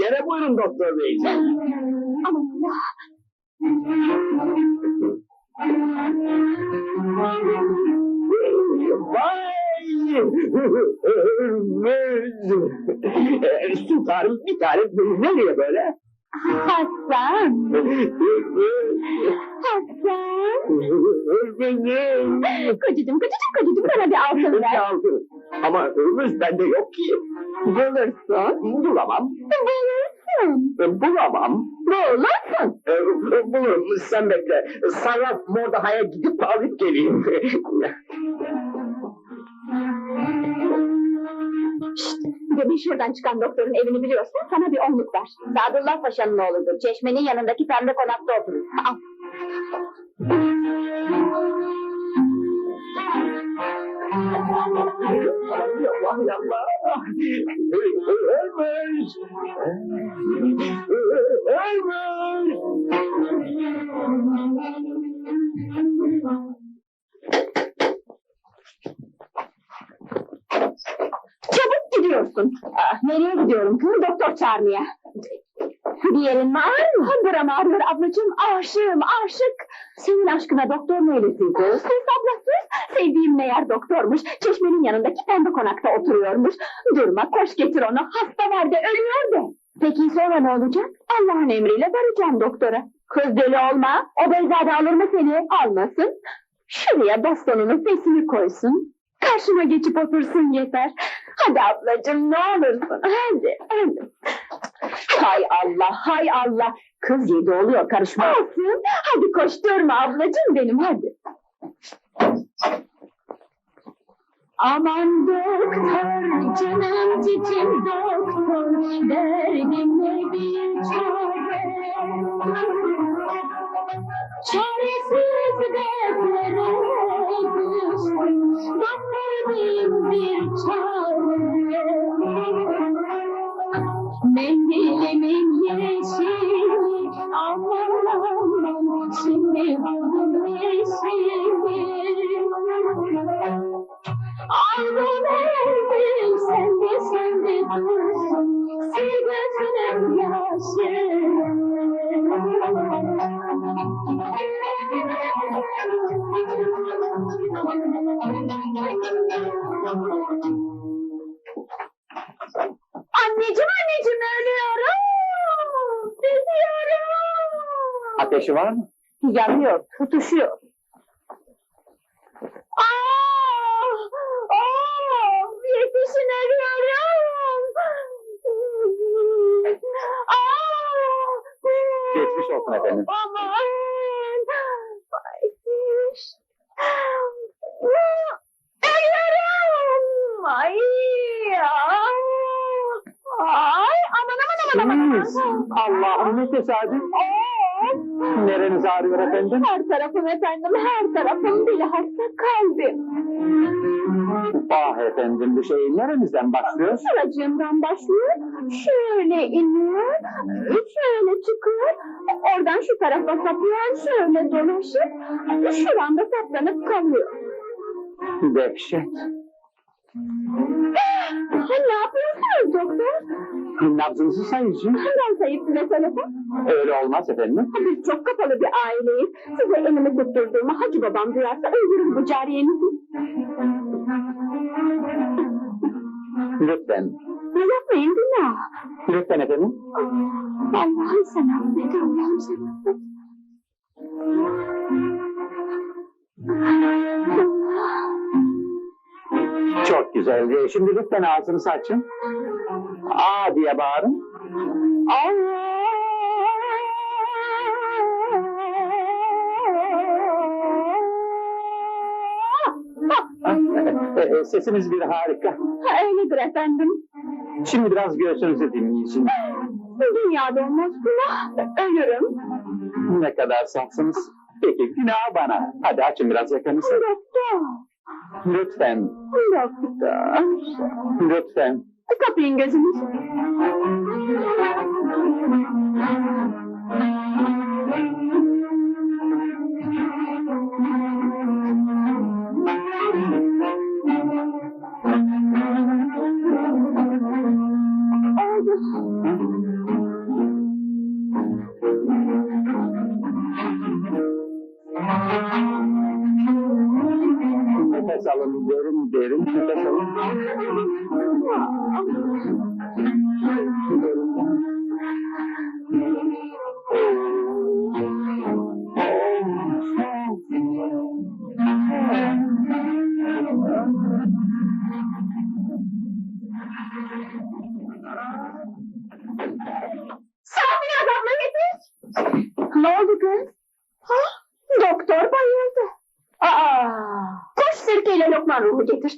Yere buyurun doktor bey. Aman Allah. Vay! Ee, Sultanım bir tane nereye böyle? Hasan. Hasan. Benim. Kocacığım kocacığım kocacığım bana bir altın ver. Aldım. Ama hırmız bende yok ki. Bulursun. Bulamam. Bulursun. Bulamam. Bulursun. Ee, Bulurum sen bekle. Sarraf Mordaha'ya gidip alıp geleyim. Demin şuradan çıkan doktorun evini biliyorsan sana bir onluk ver. Sadullah Paşa'nın oğludur. Çeşmenin yanındaki pembe konakta oturur. Al. Çabuk gidiyorsun. Ah, nereye gidiyorum kız? Doktor çağırmaya. Bir yerin var mı? Buram ağrıyor ablacığım. Aşığım, aşık. Senin aşkına doktor neylesi kız? Kız ablası. Sevdiğim meğer doktormuş. Çeşmenin yanındaki pembe konakta oturuyormuş. Durma koş getir onu. Hasta var de ölüyor de. Peki sonra ne olacak? Allah'ın emriyle varacağım doktora. Kız deli olma. O beyzade alır mı seni? Almasın. Şuraya bastonunu sesini koysun. Karşıma geçip otursun yeter. Hadi ablacığım ne olursun. Hadi, hadi. Hay Allah, hay Allah. Kız yedi oluyor karışma. Olsun. Hadi koşturma ablacığım benim hadi. Aman doktor, canım cicim doktor, derdime bir çare. Çaresiz Mendilimin yeşili, aman aman, şimdi buldum yeşili. Aldım elbim sen de sen de dursun Sil gözünün yaşı Ateşi var mı? Yanıyor, tutuşuyor. Aa! Aa! Yetişin ölüyorum. Aa! Geçmiş olsun efendim. Aman! Ay, Ölüyorum! Ay! Ay! Aman aman aman aman! Aman. Allah'ım ne tesadüf. Aa! Nereniz ağrıyor efendim? Her tarafım efendim, her tarafım bilhassa kalbim. Ah efendim bu şey neremizden başlıyor? Şuracığımdan başlıyor, şöyle iniyor, şöyle çıkıyor, oradan şu tarafa sapıyor, şöyle dolaşıp, şuranda saplanıp kalıyor. Dehşet. Sen ne yapıyorsunuz doktor? Nabzınızı sayıcı. Ben zayıf ne söylesem? Öyle olmaz efendim. Biz çok kapalı bir aileyiz. Size elimi tutturduğumu hacı babam duyarsa öldürür bu cariyenizi. Lütfen. Yapmayın günah. Lütfen efendim. Allah'ım sen affet, Allah'ım sen affet. Güzel. Ee, Şimdi lütfen ağzınızı açın. Aa diye bağırın. Allah! Ee, Sesiniz bir harika. Öyledir efendim. Şimdi biraz göğsünüzü dinleyin. Dünyada olmaz günah. Ölürüm. Ne kadar safsınız. Peki günah bana. Hadi açın biraz yakanızı. Doktor. Lütfen. Doktor. Lütfen. Kapayın gözünüzü. Nefes alın, derin derin nefes alın. Safine abla yetiş. Ne oldu kız? Ha? Doktor